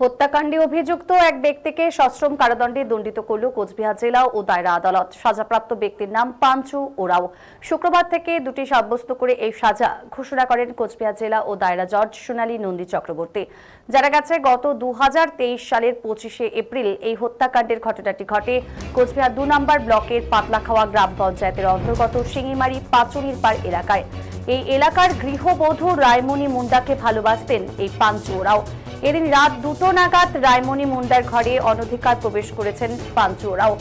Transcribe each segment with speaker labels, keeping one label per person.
Speaker 1: হত্যাকাণ্ডে অভিযুক্ত এক ব্যক্তিকে সশ্রম কারাদণ্ডে দণ্ডিত করল কোচবিহার জেলা ও দায়রা আদালত। সাজাপ্রাপ্ত ব্যক্তির নাম পাঞ্চু ওরাও। শুক্রবার থেকে দুটি সাব্যস্ত করে এই সাজা ঘোষণা করেন কোচবিহার জেলা ও দায়রা জজ সোনালী নন্দী চক্রবর্তী। জানা গেছে, গত দু সালের পঁচিশে এপ্রিল এই হত্যাকাণ্ডের ঘটনাটি ঘটে কোচবিহার দু নম্বর ব্লকের পাতলাখাওয়া গ্রাম পঞ্চায়েতের অন্তর্গত সিঙ্গিমারি পাচুরির পাড় এলাকায়। এই এলাকার গৃহবধূ রায়মণি মুন্ডাকে ভালোবাসতেন এই পাঞ্চু ওরাও। এদিন রাত দুটো নাগাদ রায়মণি মুন্ডার ঘরে অনধিকার প্রবেশ করেছেন পাঞ্চু ওরাও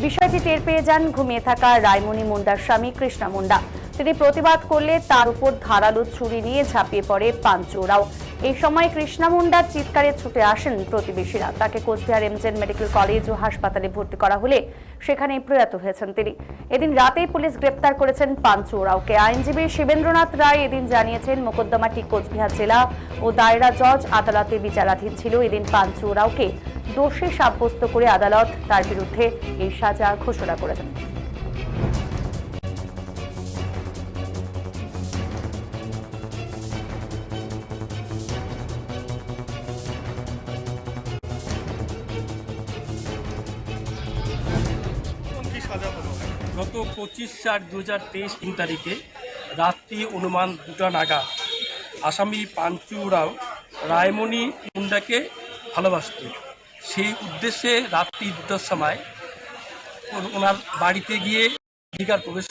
Speaker 1: বিষয়টি টের পেয়ে যান ঘুমিয়ে থাকা রায়মণি মুন্ডার স্বামী কৃষ্ণা মুন্ডা। তিনি প্রতিবাদ করলে তার উপর ধারালো ছুরি নিয়ে ঝাঁপিয়ে পড়ে পাঞ্চু ওরাও এই সময় কৃষ্ণা মুন্ডার চিৎকারে ছুটে আসেন প্রতিবেশীরা। তাকে কোচবিহার এমজেন মেডিকেল কলেজ ও হাসপাতালে ভর্তি করা হলে সেখানেই প্রয়াত হয়েছেন তিনি। এদিন রাতেই পুলিশ গ্রেপ্তার করেছেন পাঞ্চু ওরাওকে আইনজীবী শিবেন্দ্রনাথ রায় এদিন জানিয়েছেন মোকদ্দমাটি কোচবিহার জেলা ও দায়রা জজ আদালতে বিচারাধীন ছিল। এদিন পাঞ্চু ওরাওকে দোষী সাব্যস্ত করে আদালত তার বিরুদ্ধে এই সাজা ঘোষণা করেছেন।
Speaker 2: গত পঁচিশ চার দু হাজার তেইশ তিন তারিখে রাত্রি অনুমান দুটা নাগা আসামি পাঞ্চুরাও রায়মণি মুন্ডাকে ভালোবাসত। সেই উদ্দেশ্যে রাত্রি দুটার সময় ওনার বাড়িতে গিয়ে অধিকার প্রবেশ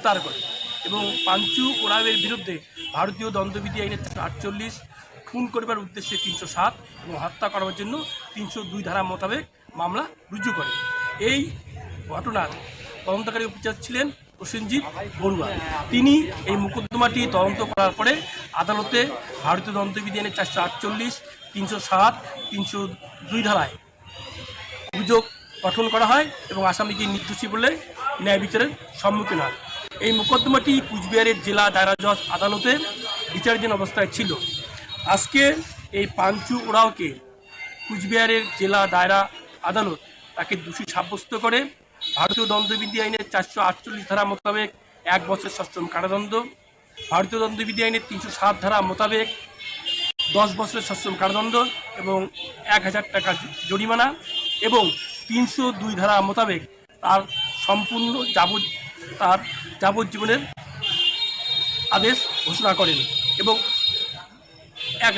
Speaker 2: গ্রেপ্তার করে। এবং পাঞ্চু ওরাবের বিরুদ্ধে ভারতীয় দণ্ডবিধি আইনের আটচল্লিশ খুন করবার উদ্দেশ্যে তিনশো সাত এবং হত্যা করার জন্য তিনশো দুই ধারা মোতাবেক মামলা রুজু করে। এই ঘটনার তদন্তকারী অফিসার ছিলেন প্রসেনজিৎ বড়ুয়া। তিনি এই মোকদ্দমাটি তদন্ত করার পরে আদালতে ভারতীয় দণ্ডবিধি আইনের চারশো আটচল্লিশ, তিনশো সাত, তিনশো দুই ধারায় অভিযোগ গঠন করা হয় এবং আসামিকে নির্দোষী বলে ন্যায় বিচারের সম্মুখীন হয় এই মোকদ্দমাটি কুচবিহারের জেলা দায়রা জজ আদালতে বিচারাধীন অবস্থায় ছিল। আজকে এই পাঞ্চু ওরাওকে কুচবিহারের জেলা দায়রা আদালত তাকে দোষী সাব্যস্ত করে। ভারতীয় দণ্ডবিধি আইনের চারশো আটচল্লিশ ধারা মোতাবেক এক বছর সশ্রম কারাদণ্ড, ভারতীয় দণ্ডবিধি আইনের তিনশো সাত ধারা মোতাবেক দশ বছরের সশ্রম কারাদণ্ড এবং এক হাজার টাকা জরিমানা এবং তিনশো দুই ধারা মোতাবেক তার সম্পূর্ণ যাব তার যাবজ্জীবনের আদেশ ঘোষণা করেন এবং এক